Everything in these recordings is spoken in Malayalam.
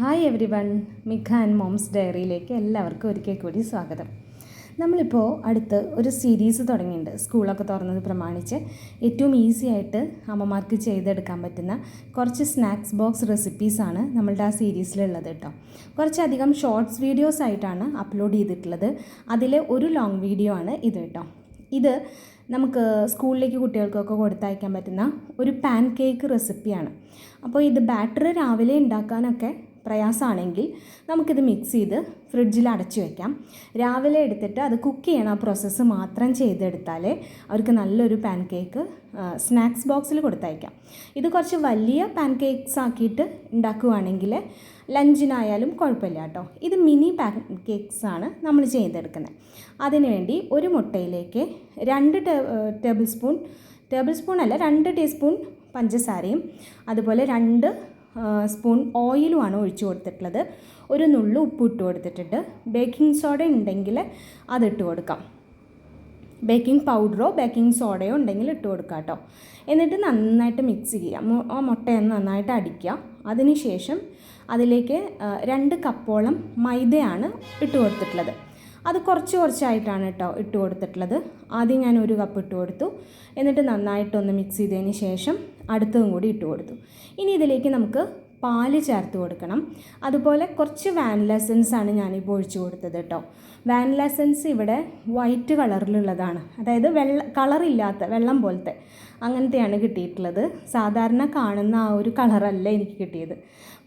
Hi everyone Mikha and moms ഡയറിയിലേക്ക് എല്ലാവർക്കും ഒരിക്കൽ കൂടി സ്വാഗതം. നമ്മളിപ്പോൾ അടുത്ത് ഒരു സീരീസ് തുടങ്ങിയിട്ടുണ്ട്. സ്കൂളൊക്കെ തുറന്നത് പ്രമാണിച്ച് ഏറ്റവും ഈസി ആയിട്ട് അമ്മമാർക്ക് ചെയ്തെടുക്കാൻ പറ്റുന്ന കുറച്ച് സ്നാക്സ് ബോക്സ് റെസിപ്പീസാണ് നമ്മളുടെ ആ സീരീസിലുള്ളത് കേട്ടോ കുറച്ചധികം ഷോർട്സ് വീഡിയോസ് ആയിട്ടാണ് അപ്ലോഡ് ചെയ്തിട്ടുള്ളത്. അതിലെ ഒരു ലോങ് വീഡിയോ ആണ് ഇത് കേട്ടോ ഇത് നമുക്ക് സ്കൂളിലേക്ക് കുട്ടികൾക്കൊക്കെ കൊടുത്തയക്കാൻ പറ്റുന്ന ഒരു പാൻ കേക്ക് റെസിപ്പിയാണ് അപ്പോൾ ഇത് ബാറ്റർ രാവിലെ ഉണ്ടാക്കാനൊക്കെ പ്രയാസമാണെങ്കിൽ നമുക്കിത് മിക്സ് ചെയ്ത് ഫ്രിഡ്ജിൽ അടച്ചു വയ്ക്കാം രാവിലെ എടുത്തിട്ട് അത് കുക്ക് ചെയ്യണം. ആ പ്രോസസ്സ് മാത്രം ചെയ്തെടുത്താൽ അവർക്ക് നല്ലൊരു പാൻ കേക്ക് സ്നാക്സ് ബോക്സിൽ കൊടുത്തയക്കാം. ഇത് കുറച്ച് വലിയ പാൻ കേക്ക്സ് ആക്കിയിട്ട് ഉണ്ടാക്കുകയാണെങ്കിൽ ലഞ്ചിനായാലും കുഴപ്പമില്ല കേട്ടോ. ഇത് മിനി പാൻ കേക്ക്സ് ആണ് നമ്മൾ ചെയ്തെടുക്കുന്നത്. അതിനുവേണ്ടി ഒരു മുട്ടയിലേക്ക് രണ്ട് ടേബിൾ സ്പൂൺ ടേബിൾ സ്പൂൺ അല്ല രണ്ട് ടീസ്പൂൺ പഞ്ചസാരയും അതുപോലെ രണ്ട് സ്പൂൺ ഓയിലുമാണ് ഒഴിച്ചു കൊടുത്തിട്ടുള്ളത്. ഒരു നുള്ളു ഉപ്പ് ഇട്ട് കൊടുത്തിട്ടുണ്ട്. ബേക്കിംഗ് സോഡ ഉണ്ടെങ്കിൽ അതിട്ട് കൊടുക്കാം. ബേക്കിംഗ് പൗഡറോ ബേക്കിംഗ് സോഡയോ ഉണ്ടെങ്കിൽ ഇട്ട് കൊടുക്കാം കേട്ടോ. എന്നിട്ട് നന്നായിട്ട് മിക്സ് ചെയ്യാം. ആ മുട്ടയൊന്ന് നന്നായിട്ട് അടിക്കുക. അതിനുശേഷം അതിലേക്ക് രണ്ട് കപ്പോളം മൈദയാണ് ഇട്ട് കൊടുത്തിട്ടുള്ളത്. അത് കുറച്ച് കുറച്ചായിട്ടാണ് കേട്ടോ ഇട്ട് കൊടുത്തിട്ടുള്ളത്. ആദ്യം ഞാൻ ഒരു കപ്പ് ഇട്ട് കൊടുത്തു. എന്നിട്ട് നന്നായിട്ടൊന്ന് മിക്സ് ചെയ്തതിന് ശേഷം അടുത്തതും കൂടി ഇട്ട് കൊടുത്തു. ഇനി ഇതിലേക്ക് നമുക്ക് പാൽ ചേർത്ത് കൊടുക്കണം. അതുപോലെ കുറച്ച് വാനില എസൻസ് ആണ് ഞാനിപ്പോൾ ഒഴിച്ചു കൊടുത്തത് കേട്ടോ. വാനില എസൻസ് ഇവിടെ വൈറ്റ് കളറിലുള്ളതാണ്. അതായത് വെള്ള കളറില്ലാത്ത വെള്ളം പോലത്തെ അങ്ങനത്തെയാണ് കിട്ടിയിട്ടുള്ളത്. സാധാരണ കാണുന്ന ആ ഒരു കളറല്ല എനിക്ക് കിട്ടിയത്.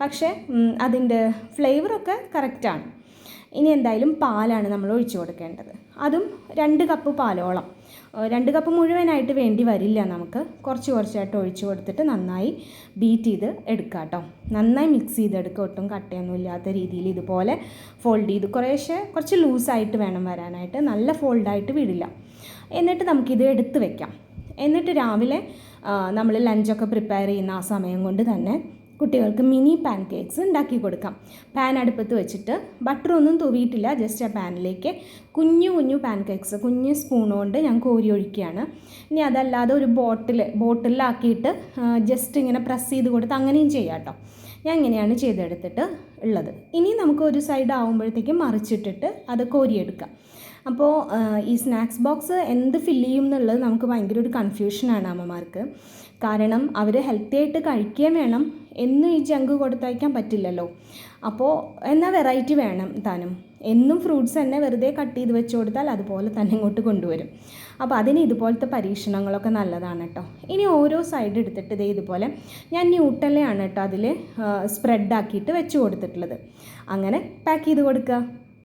പക്ഷേ അതിന്റെ ഫ്ലേവറൊക്കെ കറക്റ്റാണ് ഇനി എന്തായാലും പാലാണ് നമ്മൾ ഒഴിച്ചു കൊടുക്കേണ്ടത്. അതും രണ്ട് കപ്പ് പാലോളം. രണ്ട് കപ്പ് മുഴുവനായിട്ട് വേണ്ടി വരില്ല നമുക്ക്. കുറച്ച് കുറച്ചായിട്ട് ഒഴിച്ചു കൊടുത്തിട്ട് നന്നായി ബീറ്റ് ചെയ്ത് എടുക്കുക കേട്ടോ നന്നായി മിക്സ് ചെയ്തെടുക്കുക ഒട്ടും കട്ടയൊന്നും ഇല്ലാത്ത രീതിയിൽ ഇതുപോലെ ഫോൾഡ് ചെയ്ത് കുറേശ്ശെ കുറച്ച് ലൂസായിട്ട് വേണം വരാനായിട്ട്. നല്ല ഫോൾഡായിട്ട് വിടില്ല. എന്നിട്ട് നമുക്കിത് എടുത്ത് വെക്കാം. എന്നിട്ട് രാവിലെ നമ്മൾ ലഞ്ചൊക്കെ പ്രിപ്പയർ ചെയ്യുന്ന ആ സമയം കൊണ്ട് തന്നെ കുട്ടികൾക്ക് മിനി പാൻ കേക്ക്സ് ഉണ്ടാക്കി കൊടുക്കാം. പാൻ അടുപ്പത്ത് വെച്ചിട്ട് ബട്ടറൊന്നും തൂവിയിട്ടില്ല. ജസ്റ്റ് ആ പാനിലേക്ക് കുഞ്ഞു കുഞ്ഞു പാൻ കേക്ക്സ് കുഞ്ഞ് സ്പൂൺ കൊണ്ട് ഞാൻ കോരി ഒഴിക്കുകയാണ്. ഇനി അതല്ലാതെ ഒരു ബോട്ടിൽ ബോട്ടിലാക്കിയിട്ട് ജസ്റ്റ് ഇങ്ങനെ പ്രസ് ചെയ്ത് കൊടുത്ത് അങ്ങനെയും ചെയ്യാം കേട്ടോ ഞാൻ ഇങ്ങനെയാണ് ചെയ്തെടുത്തിട്ട് ഉള്ളത്. ഇനി നമുക്ക് ഒരു സൈഡ് ആകുമ്പോഴത്തേക്കും മറിച്ചിട്ടിട്ട് അത് കോരിയെടുക്കാം. അപ്പോൾ ഈ സ്നാക്സ് ബോക്സ് എന്ത് ഫില്ല് ചെയ്യും എന്നുള്ളത് നമുക്ക് ഭയങ്കര ഒരു കൺഫ്യൂഷനാണ് അമ്മമാർക്ക്. കാരണം അവർ ഹെൽത്തി ആയിട്ട് കഴിക്കുകയും വേണം. എന്നും ഈ ജങ്ക് കൊടുത്തയക്കാൻ പറ്റില്ലല്ലോ. അപ്പോൾ എന്നാൽ വെറൈറ്റി വേണം താനും? എന്നും ഫ്രൂട്ട്സ് തന്നെ വെറുതെ കട്ട് ചെയ്ത് വെച്ച് കൊടുത്താൽ അതുപോലെ തന്നെ ഇങ്ങോട്ട് കൊണ്ടുവരും. അപ്പോൾ അതിന് ഇതുപോലത്തെ പരീക്ഷണങ്ങളൊക്കെ നല്ലതാണ് കേട്ടോ ഇനി ഓരോ സൈഡ് എടുത്തിട്ട് ഇതേ ഇതുപോലെ ഞാൻ ന്യൂട്ടലയാണ് കേട്ടോ അതിൽ സ്പ്രെഡ് ആക്കിയിട്ട് വെച്ച് കൊടുത്തിട്ടുള്ളത്. അങ്ങനെ പാക്ക് ചെയ്ത് കൊടുക്കുക